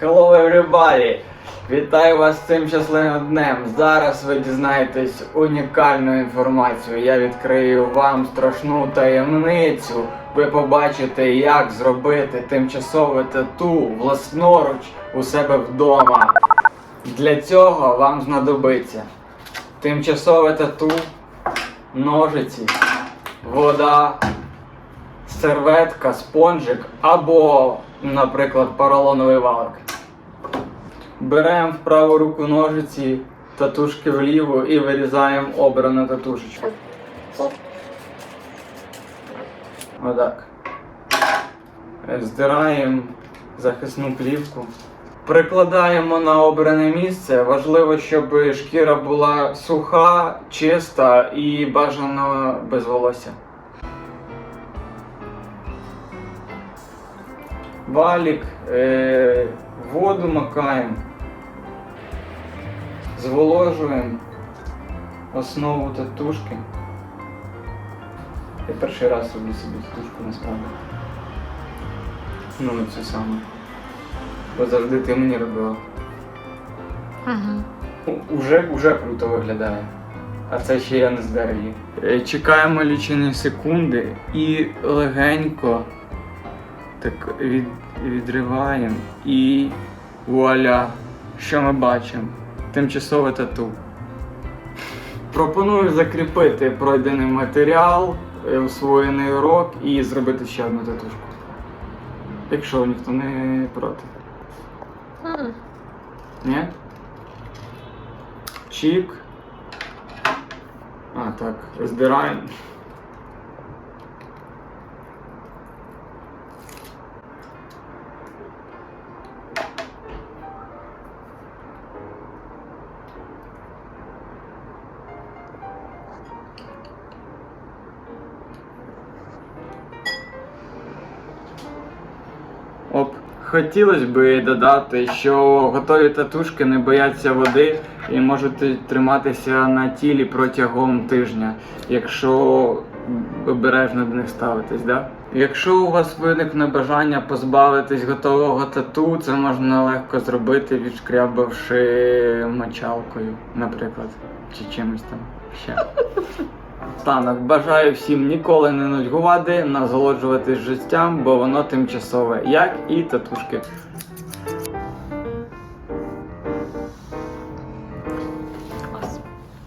Hello everybody! Вітаю вас з цим щасливим днем. Зараз ви дізнаєтесь унікальну інформацію. Я відкрию вам страшну таємницю. Ви побачите, як зробити тимчасове тату власноруч у себе вдома. Для цього вам знадобиться тимчасове тату, ножиці, вода, серветка, спонжик або, наприклад, поролоновий валик. Беремо в праву руку ножиці, татушки вліво і вирізаємо обрану татушечку. Отак. Здираємо захисну плівку. Прикладаємо на обране місце. Важливо, щоб шкіра була суха, чиста і бажано без волосся. Валік, е, воду макаємо, зволожуємо основу татушки. Я перший раз роблю собі татушку насправді. Ну, це саме. Бо завжди ти мені робила. Ага. У- Уже, уже круто виглядає. А це ще я не здер її. Чекаємо лічені секунди і легенько так від, відриваємо і вуаля, що ми бачимо? Тимчасове тату. Пропоную закріпити пройдений матеріал, е, усвоєний урок і зробити ще одну татушку. Якщо ніхто не проти. М. Ні? Чік. А, так, здираємо. Оп. Хотілося б додати, що готові татушки не бояться води і можуть триматися на тілі протягом тижня, якщо обережно до них ставитись. Да? Якщо у вас виникне бажання позбавитись готового тату, це можна легко зробити, відшкрябавши мочалкою, наприклад, чи чимось там ще. Станок бажаю всім ніколи не нудьгувати, насолоджуватись життям, бо воно тимчасове, як і татушки.